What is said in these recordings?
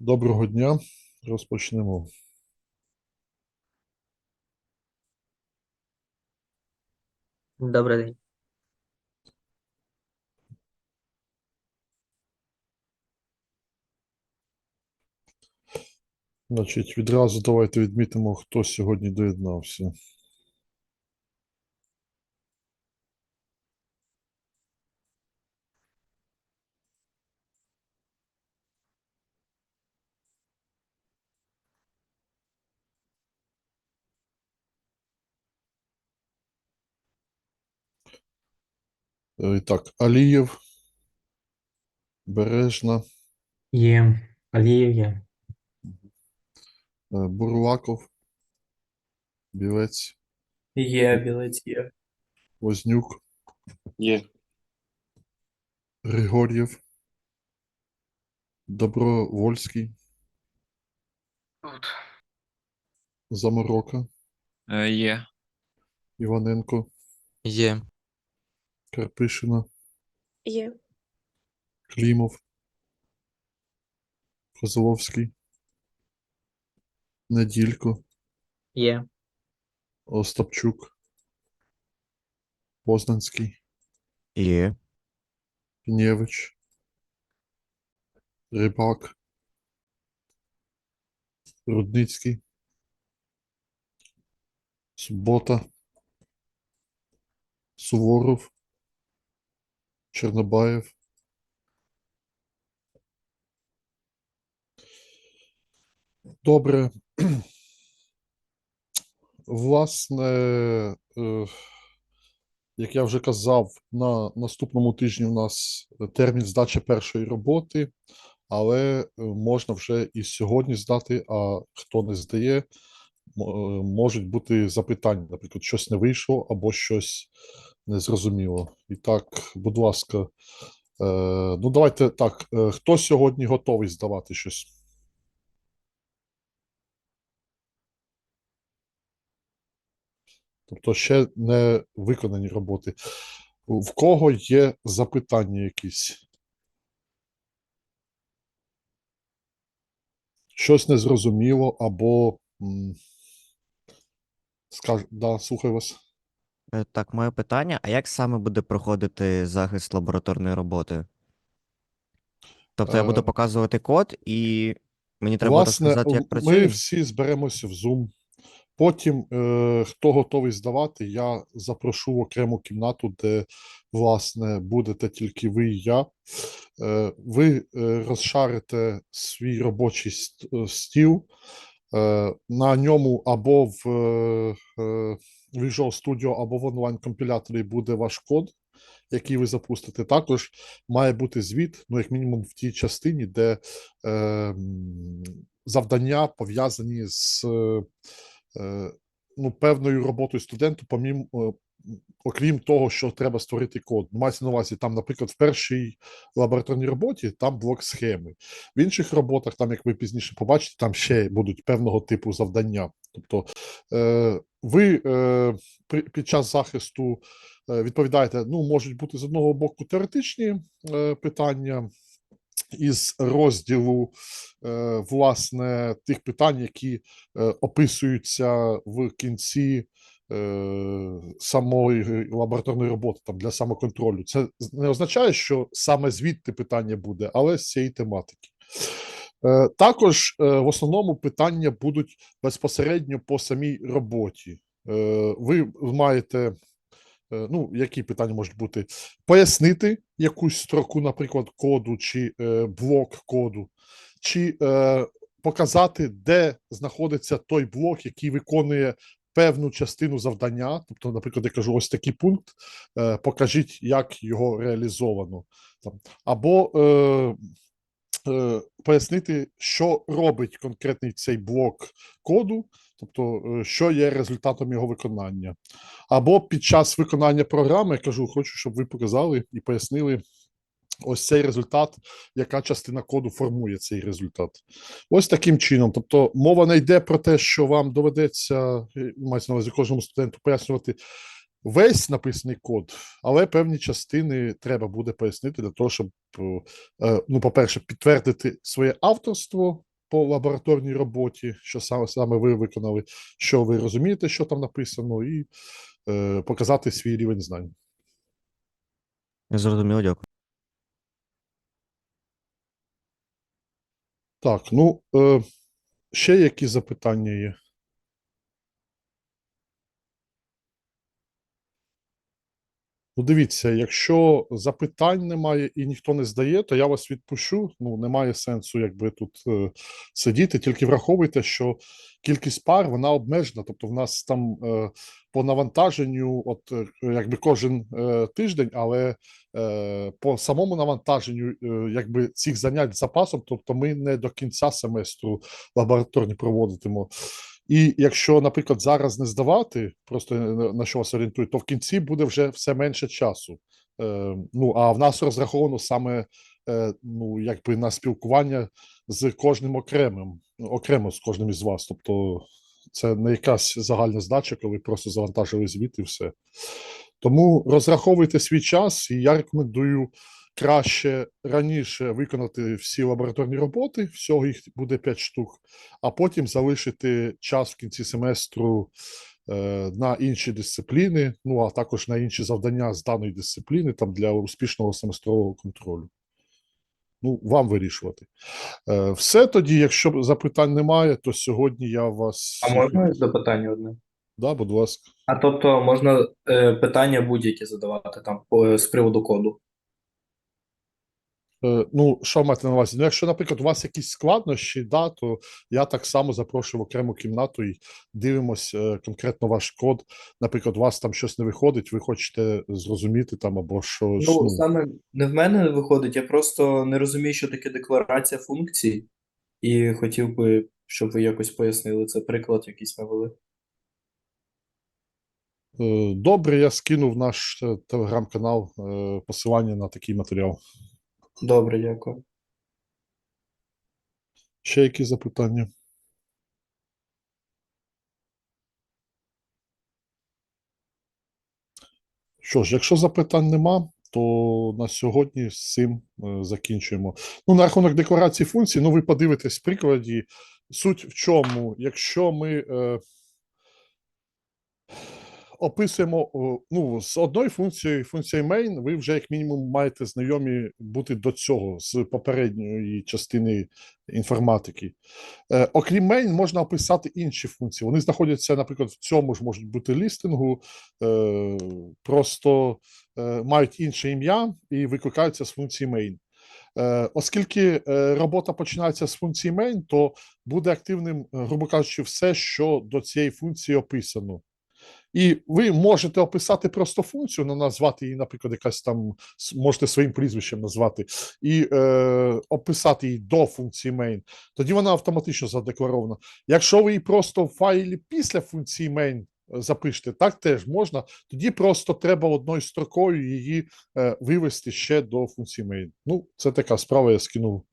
Доброго дня. Розпочнемо. Добрий день. Значить, відразу давайте відмітимо, хто сьогодні доєднався. Так, Алієв, Бережна, Є. Алієв є. е, Бурлаков, Білець, Є, білець є. Вознюк, Є. Григор'єв, Добровольський, Тут. Заморока, Е, є. Іваненко, Є. Карпишина, Є. Клімов, Козловський, Неділько, Є. Остапчук, Познанський, Є. Пінєвич, Рибак, Рудницький, Субота, Суворов, Чорнобаєв, Добре. Власне, е, як я вже казав, на наступному тижні у нас термін здачі першої роботи, але е, можна вже і сьогодні здати, а хто не здає, е, можуть бути запитання, наприклад, щось не вийшло або щось незрозуміло. І так, будь ласка, е, ну давайте так, е, хто сьогодні готовий здавати щось? Тобто ще не виконані роботи. В кого є запитання якісь? Щось незрозуміло або. Скаж... Да, слухаю вас. Е, Так, моє питання: а як саме буде проходити захист лабораторної роботи? Тобто я буду Е, показувати код, і мені треба Власне, розказати, як ми працює? всі зберемося в Zoom. Потім, е, хто готовий здавати, я запрошу в окрему кімнату, де, власне, будете тільки ви і я. Е, ви е, розшарите свій робочий ст- е, стіл. Е, на ньому або в е, е, Visual Studio, або в онлайн-компіляторі буде ваш код, який ви запустите. Також має бути звіт, ну, як мінімум, в тій частині, де е, завдання пов'язані з е, ну, певною роботою студенту, помім, е, окрім того, що треба створити код. Мається на увазі, там, наприклад, в першій лабораторній роботі там блок схеми. В інших роботах, там, як ви пізніше побачите, там ще будуть певного типу завдання. Тобто е, ви е, під час захисту е, відповідаєте, ну, можуть бути з одного боку теоретичні е, питання. Із розділу е, власне тих питань, які е, описуються в кінці е, самої лабораторної роботи там для самоконтролю. Це не означає, що саме звідти питання буде, але з цієї тематики. Е, Також е, в основному питання будуть безпосередньо по самій роботі. Е, Ви маєте, ну, які питання можуть бути? Пояснити якусь строку, наприклад, коду чи блок коду, чи показати, де знаходиться той блок, який виконує певну частину завдання. Тобто, наприклад, я кажу, ось такий пункт, покажіть, як його реалізовано. Там. Або пояснити, що робить конкретний цей блок коду, тобто, е, що є результатом його виконання. Або під час виконання програми я кажу, хочу, щоб ви показали і пояснили. Ось цей результат, яка частина коду формує цей результат. Ось таким чином. Тобто, мова не йде про те, що вам доведеться, е, мається на увазі кожному студенту пояснювати весь написаний код, але певні частини треба буде пояснити для того, щоб, е, е, ну, по-перше, підтвердити своє авторство, по лабораторній роботі, що саме, саме ви виконали, що ви розумієте, що там написано, і е, показати свій рівень знань. Зрозуміло, дякую. Так, ну е, ще які запитання є? Ну, дивіться, якщо запитань немає і ніхто не здає, то я вас відпущу. Ну, немає сенсу, якби тут е, сидіти. Тільки враховуйте, що кількість пар вона обмежена. Тобто, в нас там е, по навантаженню, от е, якби кожен е, тиждень, але е, по самому навантаженню, е, якби цих занять запасом, тобто ми не до кінця семестру лабораторні проводитимо. І якщо, наприклад, зараз не здавати, просто е, на що вас орієнтує, то в кінці буде вже все менше часу. Е, ну а в нас розраховано саме е, ну, якби на спілкування з кожним окремим, ну, окремо з кожним із вас. Тобто це не якась загальна здача, коли просто завантажили звіт і все. Тому розраховуйте свій час, і я рекомендую краще раніше виконати всі лабораторні роботи, всього їх буде 5 штук, а потім залишити час в кінці семестру е, на інші дисципліни, ну а також на інші завдання з даної дисципліни там для успішного семестрового контролю. Ну, вам вирішувати. Е, все тоді, якщо запитань немає, то сьогодні я вас. А можна запитання одне? Да, будь ласка. А тобто можна е, питання будь-які задавати там по, з приводу коду. Е, Ну, що маєте на увазі? Ну, якщо, наприклад, у вас якісь складнощі, да, то я так само запрошую в окрему кімнату і дивимось е, конкретно ваш код. Наприклад, у вас там щось не виходить, ви хочете зрозуміти там або щось. Ну, ну, саме не в мене не виходить, я просто не розумію, що таке декларація функцій, і хотів би, щоб ви якось пояснили це, приклад якийсь навели. е, Добре, я скину в наш телеграм-канал посилання на такий матеріал. Добре, дякую. Ще які запитання? Що ж, якщо запитань нема, то на сьогодні з цим е, закінчуємо. Ну, на рахунок декларації функцій, ну ви подивитесь в прикладі. Суть в чому, якщо ми е, описуємо ну, з одною функцією, функцією main, ви вже як мінімум маєте знайомі бути до цього з попередньої частини інформатики. Е, окрім main, можна описати інші функції. Вони знаходяться, наприклад, в цьому ж можуть бути лістингу, е, просто е, мають інше ім'я і викликаються з функції main. Оскільки робота починається з функції main, то буде активним, грубо кажучи, все, що до цієї функції описано. І ви можете описати просто функцію, ну, назвати її, наприклад, якась там, можете своїм прізвищем назвати, і е, описати її до функції main, тоді вона автоматично задекларована. Якщо ви її просто в файлі після функції main е, запишете, так теж можна, тоді просто треба одною строкою її е, вивести ще до функції main. Ну, це така справа, я скинув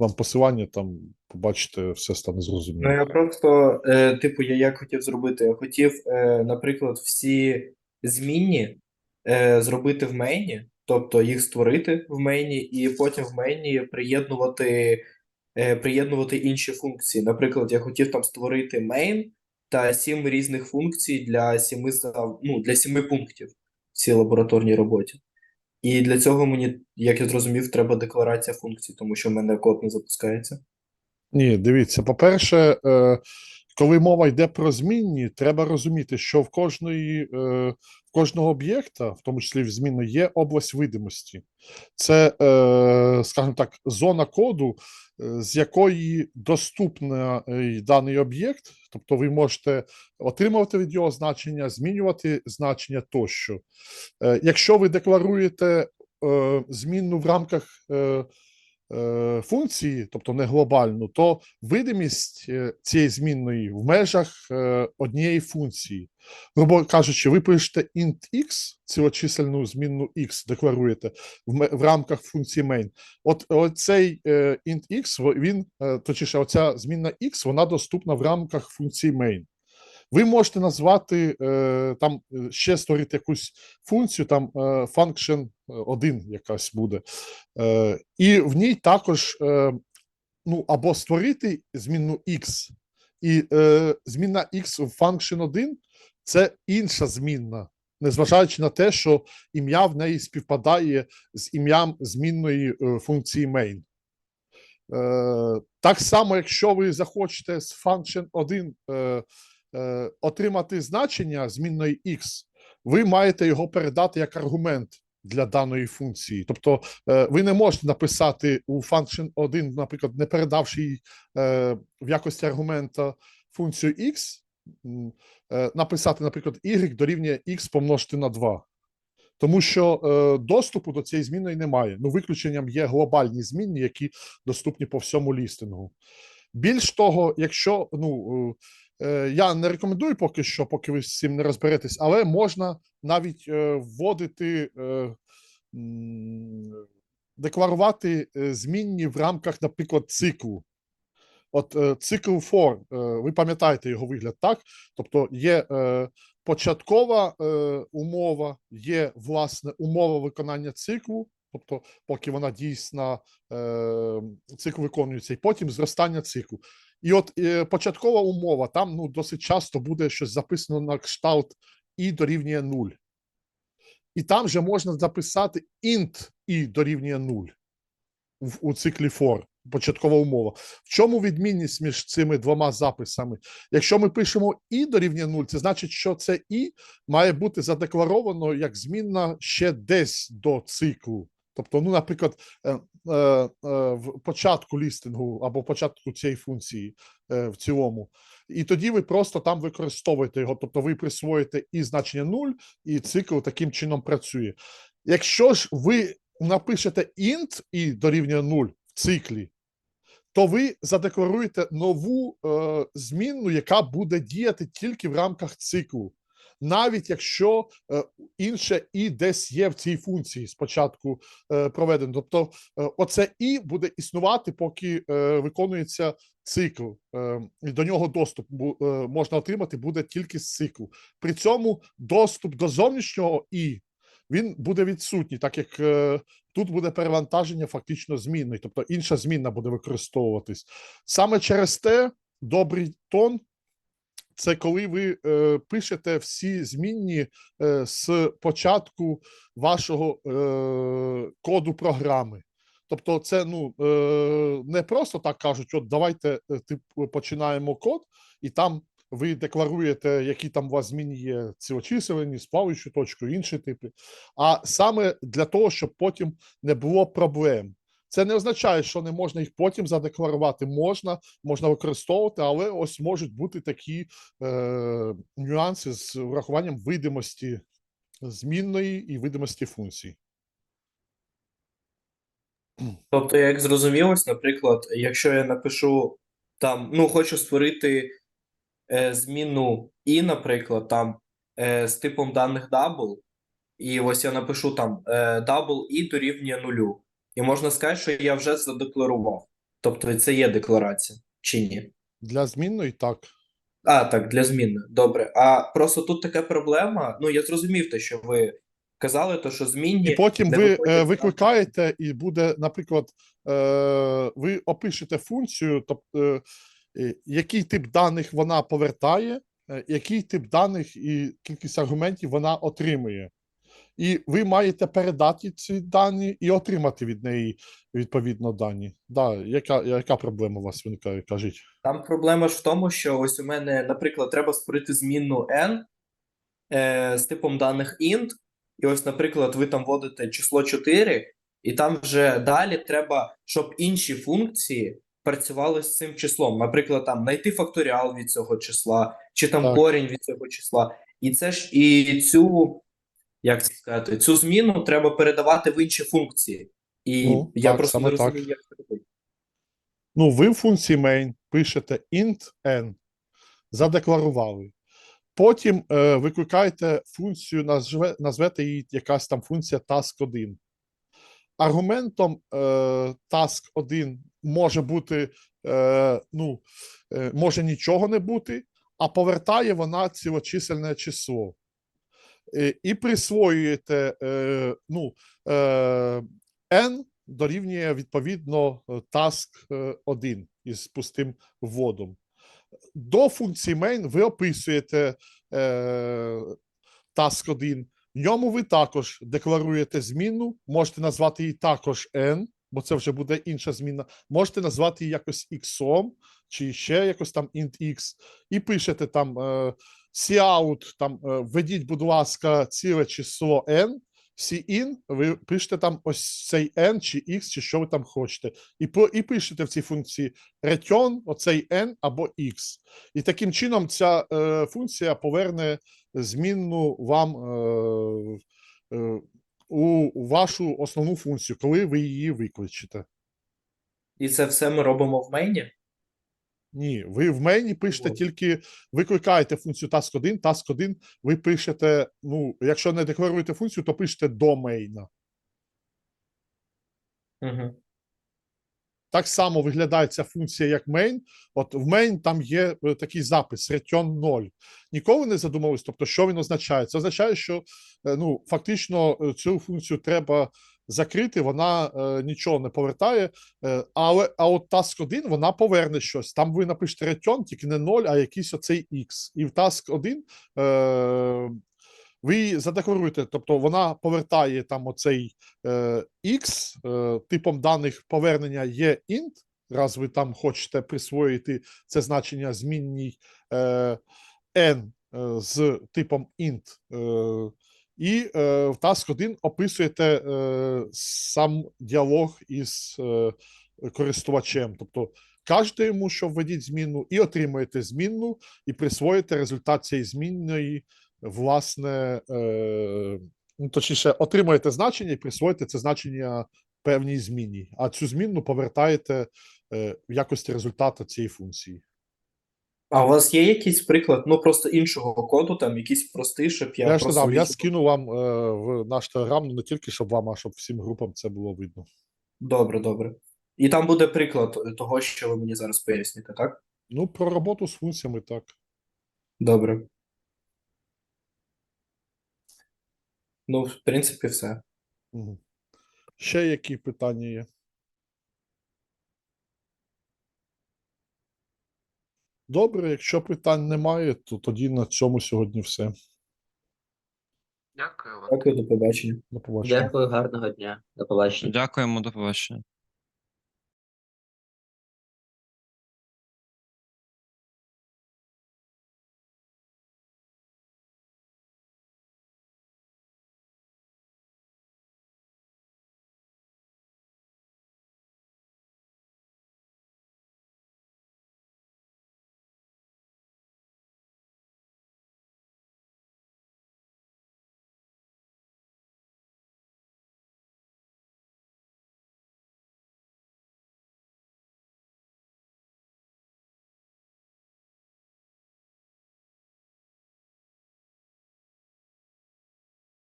вам посилання, там побачите, все стане зрозуміло. Ну, я просто, е, типу, я як хотів зробити? Я хотів, е, наприклад, всі змінні е, зробити в мейні, тобто їх створити в мейні, і потім в мейні приєднувати, е, приєднувати інші функції. Наприклад, я хотів там створити мейн та сім різних функцій для сіми, ну, для сіми пунктів в цій лабораторній роботі. І для цього мені, як я зрозумів, треба декларація функцій, тому що в мене код не запускається. Ні, дивіться, по-перше, е, коли мова йде про змінні, треба розуміти, що в кожної, е, в кожного об'єкта, в тому числі в зміни, є область видимості. Це, е, скажімо так, зона коду, е, з якої доступний даний об'єкт, тобто ви можете отримувати від його значення, змінювати значення тощо. Якщо ви декларуєте змінну в рамках функції, тобто не глобальну, то видимість е, цієї змінної в межах е, однієї функції. Грубо кажучи, ви пишете int x, цілочисельну змінну x декларуєте в, в рамках функції main. От оцей е, int x, він, е, точніше, оця змінна x, вона доступна в рамках функції main. Ви можете назвати е, там е, ще створити якусь функцію, там е, function 1 якась буде. І в ній також ну, або створити змінну x, і змінна x в function 1 це інша змінна, незважаючи на те, що ім'я в неї співпадає з ім'ям змінної функції main. Так само, якщо ви захочете з function 1 е, отримати значення змінної x, ви маєте його передати як аргумент для даної функції. Тобто е, ви не можете написати у function 1, наприклад, не передавши е, в якості аргумента функцію x, написати, наприклад, y дорівнює x помножити на 2. Тому що е, доступу до цієї змінної немає. Ну, виключенням є глобальні змінні, які доступні по всьому лістингу. Більш того, якщо ну я не рекомендую поки що, поки ви з цим не розберетесь, але можна навіть е, вводити, е, декларувати е, змінні в рамках, наприклад, циклу. От е, цикл е, ви пам'ятаєте його вигляд, так? Тобто є е, початкова е, умова, є власне умова виконання циклу, тобто, поки вона дійсна, е, цикл виконується, і потім зростання циклу. І от е, початкова умова, там ну, досить часто буде щось записано на кшталт і дорівнює 0. І там же можна записати int і дорівнює 0 в, у циклі for, початкова умова. В чому відмінність між цими двома записами? Якщо ми пишемо і дорівнює 0, це значить, що це і має бути задекларовано як змінна ще десь до циклу. Тобто, ну, наприклад, е, в початку лістингу або початку цієї функції е, в цілому. І тоді ви просто там використовуєте його, тобто ви присвоїте і значення 0, і цикл таким чином працює. Якщо ж ви напишете int і дорівнює 0 в циклі, то ви задекларуєте нову е, змінну, яка буде діяти тільки в рамках циклу. Навіть якщо е, інше і десь є в цій функції спочатку е, проведено. Тобто, е, оце і буде існувати, поки виконується цикл, і до нього доступ можна отримати буде тільки з циклу. При цьому доступ до зовнішнього і він буде відсутній, так як тут буде перевантаження фактично змінної, тобто інша змінна буде використовуватись. Саме через те добрий тон це коли ви е, пишете всі змінні е, з початку вашого е, коду програми. Тобто, це ну е, не просто так кажуть: от давайте е, тип, починаємо код, і там ви декларуєте, які там у вас зміни є цілочисельні, з плаваючою точкою, інші типи. А саме для того, щоб потім не було проблем. Це не означає, що не можна їх потім задекларувати. Можна, можна використовувати, але ось можуть бути такі е, нюанси з урахуванням видимості змінної і видимості функцій. Тобто, як зрозумілось, наприклад, якщо я напишу там, ну, хочу створити е, зміну і, наприклад, там е, з типом даних double, і ось я напишу там е, double і дорівнює нулю. І можна сказати, що я вже задекларував. Тобто це є декларація, чи ні? Для змінної так. А, так, для зміни. Добре. А просто тут така проблема. Ну, я зрозумів те, що ви казали, то що змінні. І потім ви виходять е, викликаєте, і буде, наприклад, е, ви опишете функцію, тобто, який тип даних вона повертає, який тип даних і кількість аргументів вона отримує. І ви маєте передати ці дані і отримати від неї відповідно дані. Да, яка, яка проблема у вас виникає? Кажіть. Там проблема ж в тому, що ось у мене, наприклад, треба створити змінну n е, з типом даних int, і ось, наприклад, ви там вводите число 4, і там вже далі треба, щоб інші функції працювали з цим числом. Наприклад, там знайти факторіал від цього числа, чи там Так. корінь від цього числа. І це ж і цю, як це сказати, цю зміну треба передавати в інші функції. І Ну, я так, просто не так. розумію, як це робити. Ну, ви в функції main пишете int n, задекларували. Потім е, викликаєте функцію, назве, назвете її якась там функція task1. Аргументом е, task1 може бути, е, ну, е, може нічого не бути, а повертає вона цілочисельне число. Е, і присвоюєте е, ну, е, n дорівнює відповідно task 1 із пустим вводом. До функції main ви описуєте task 1. В ньому ви також декларуєте змінну, можете назвати її також n, бо це вже буде інша зміна. Можете назвати її якось x, чи ще якось там int x, і пишете там cout, там е, введіть, будь ласка, ціле число n, cin, ви пишете там ось цей n чи x, чи що ви там хочете, і, і пишете в цій функції return оцей n або x. І таким чином ця е, функція поверне змінну вам е, е, у, вашу основну функцію, коли ви її викличете. І це все ми робимо в мейні? Ні, ви в мейні пишете тільки викликаєте функцію task 1, task 1 ви пишете, ну, якщо не декларуєте функцію, то пишете до мейна. Угу. Так само виглядає ця функція як main. От в main там є е, такий запис return 0. Ніколи не задумувались, тобто, що він означає? Це означає, що е, ну, фактично е, цю функцію треба закрити, вона е, нічого не повертає. Е, але а от task 1 вона поверне щось. Там ви напишете return, тільки не 0, а якийсь оцей X. І в task 1 е, ви її задекларуєте, тобто вона повертає там оцей е, X, е, типом даних повернення є int, раз ви там хочете присвоїти це значення змінній е, n е, з типом int. Е, і е, в task 1 описуєте е, сам діалог із е, користувачем. Тобто кажете йому, що введіть змінну, і отримуєте змінну, і присвоїте результат цієї змінної, власне, е, ну, точніше, отримуєте значення і присвоїте це значення певній зміні, а цю змінну повертаєте е, в якості результату цієї функції. А у вас є якийсь приклад, ну просто іншого коду, там якийсь простий, щоб я, Я, ж просто сказав, я скину вам е, в наш телеграм, ну не тільки щоб вам, а щоб всім групам це було видно. Добре, добре. І там буде приклад того, що ви мені зараз поясните, так? Ну, про роботу з функціями так. Добре. Ну, в принципі, все. Мгм. Ще які питання є? Добре, якщо питань немає, то тоді на цьому сьогодні все. Дякую вам. Дякую, до побачення. До побачення. Дякую, гарного дня. До побачення. Дякуємо, до побачення.